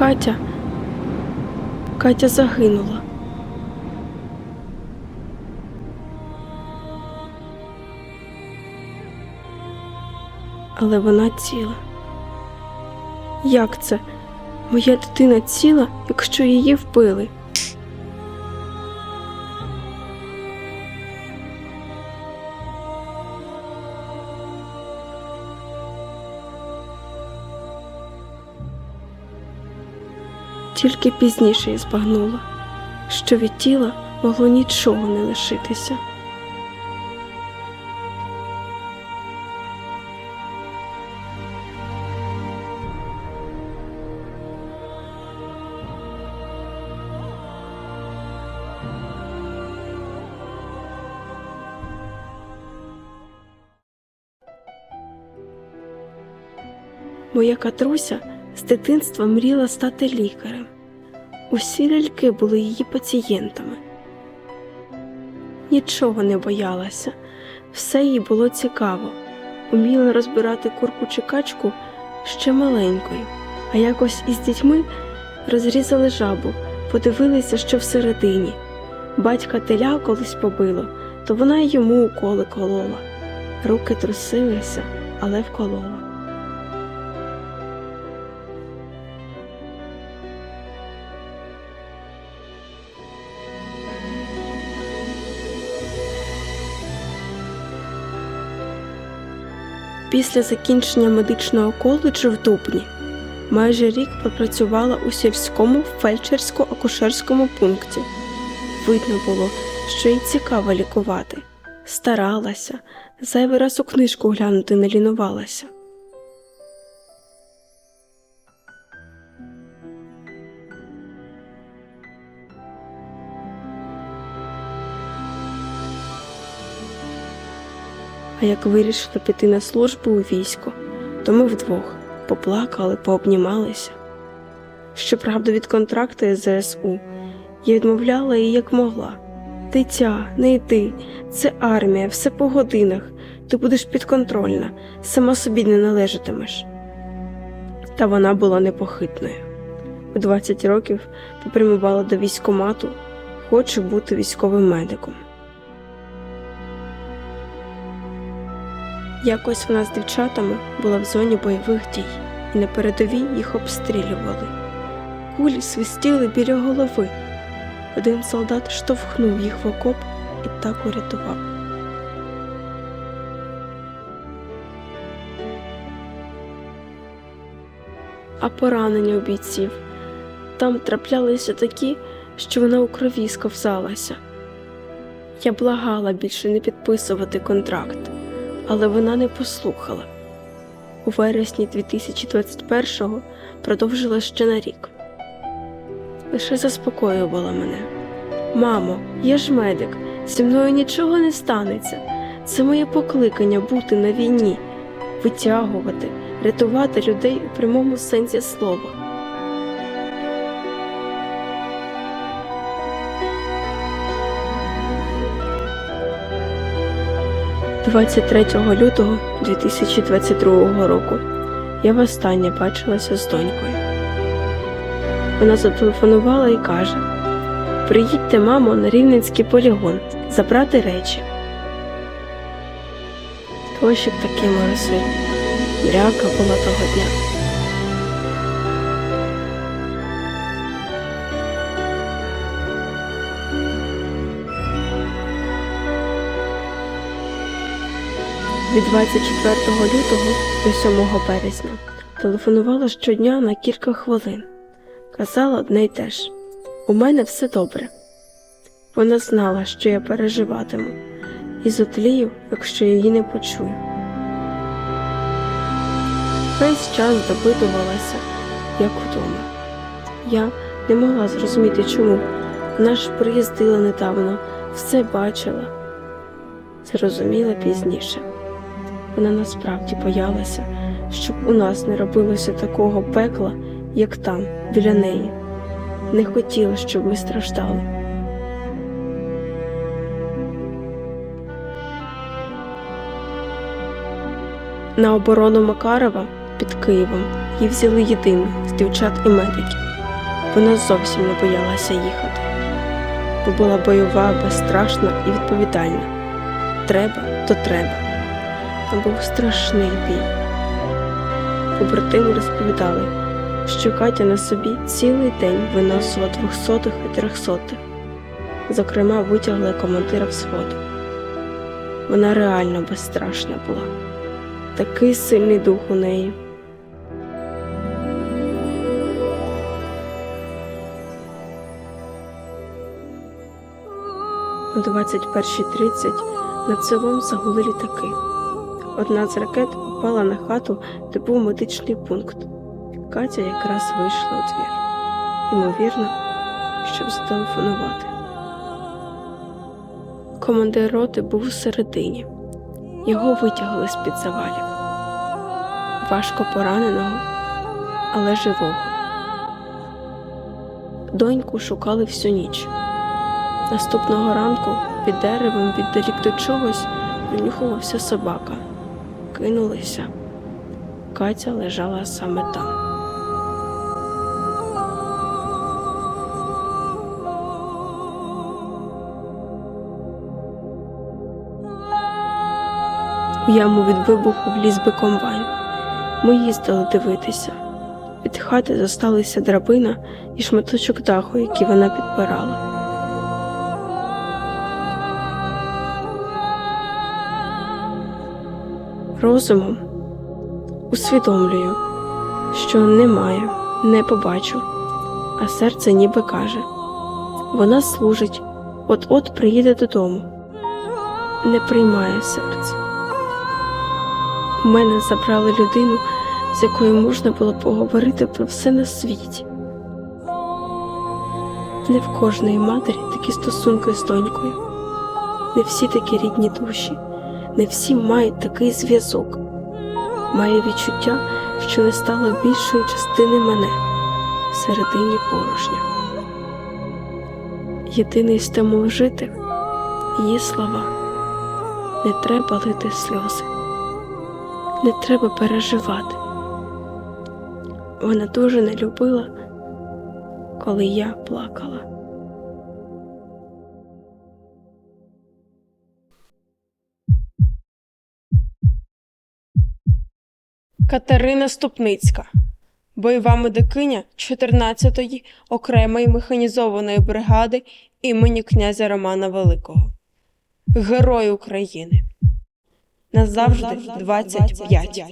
Катя. Катя загинула. Але вона ціла. Як це? Моя дитина ціла, якщо її вбили. Тільки пізніше я збагнула, що від тіла могло нічого не лишитися. Моя катруся з дитинства мріла стати лікарем. Усі ляльки були її пацієнтами. Нічого не боялася, все їй було цікаво. Уміла розбирати курку чи качку ще маленькою, а якось із дітьми розрізали жабу, подивилися, що всередині. Батька теля колись побило, то вона й йому уколи колола. Руки трусилися, але вколола. Після закінчення медичного коледжу в Дубні майже рік попрацювала у сільському фельдшерсько-акушерському пункті. Видно було, що їй цікаво лікувати. Старалася, зайвий раз у книжку глянути не лінувалася. А як вирішила піти на службу у військо, то ми вдвох поплакали, пообнімалися. Щоправда, від контракту ЗСУ я відмовляла її як могла. Дитя, не йди, це армія, все по годинах, ти будеш підконтрольна, сама собі не належатимеш. Та вона була непохитною. У 20 років попрямувала до військомату, хочу бути військовим медиком. Якось вона з дівчатами була в зоні бойових дій, і на передовій їх обстрілювали. Кулі свистіли біля голови. Один солдат штовхнув їх в окоп і так урятував. А поранення у бійців там траплялися такі, що вона у крові сковзалася. Я благала більше не підписувати контракт але вона не послухала. У вересні 2021-го продовжила ще на рік. Лише заспокоювала мене. Мамо, я ж медик, зі мною нічого не станеться. Це моє покликання бути на війні, витягувати, рятувати людей у прямому сенсі слова. 23 лютого 2022 року я востаннє бачилася з донькою. Вона зателефонувала і каже: Приїдьте, мамо, на Рівненський полігон забрати речі. Дощик такий моросив, мряка була того дня. Від 24 лютого до 7 березня телефонувала щодня на кілька хвилин. Казала одне й те ж у мене все добре. Вона знала, що я переживатиму, і зотлію, якщо її не почую. Весь час допитувалася, як вдома. Я не могла зрозуміти, чому. Вона ж приїздила недавно, все бачила. Зрозуміла пізніше. Вона насправді боялася, щоб у нас не робилося такого пекла, як там, біля неї. Не хотіла, щоб ми страждали. На оборону Макарова під Києвом її взяли єдину з дівчат і медиків. Вона зовсім не боялася їхати, бо була бойова, безстрашна і відповідальна. Треба, то треба. Там був страшний бій. Побратими розповідали, що Катя на собі цілий день виносила двохсотих і трьохсотих. Зокрема, витягла командира взводу. Вона реально безстрашна була. Такий сильний дух у неї. О 21.30 над селом загули літаки. Одна з ракет упала на хату, де був медичний пункт. Катя якраз вийшла у двір. Ймовірно, щоб зателефонувати. Командир роти був усередині. Його витягли з-під завалів. Важко пораненого, але живого. Доньку шукали всю ніч. Наступного ранку під деревом віддалік до чогось принюхувався собака. Кинулися. Катя лежала саме там. У яму від вибуху вліз би комбайн. Ми їздили дивитися. Від хати зосталися драбина і шматочок даху, який вона підпирала. Розумом усвідомлюю, що немає, не побачу, а серце ніби каже вона служить, от-от приїде додому, не приймає серце. У мене забрали людину, з якою можна було поговорити про все на світі. Не в кожної матері такі стосунки з донькою, не всі такі рідні душі, не всі мають такий зв'язок. Має відчуття, що не стало більшої частини мене всередині порожня. Єдиний стимул жити її слова. Не треба лити сльози не треба переживати. Вона дуже не любила, коли я плакала. Катерина Ступницька, бойова медикиня 14-ї окремої механізованої бригади імені князя Романа Великого. Герой України. Назавжди 25.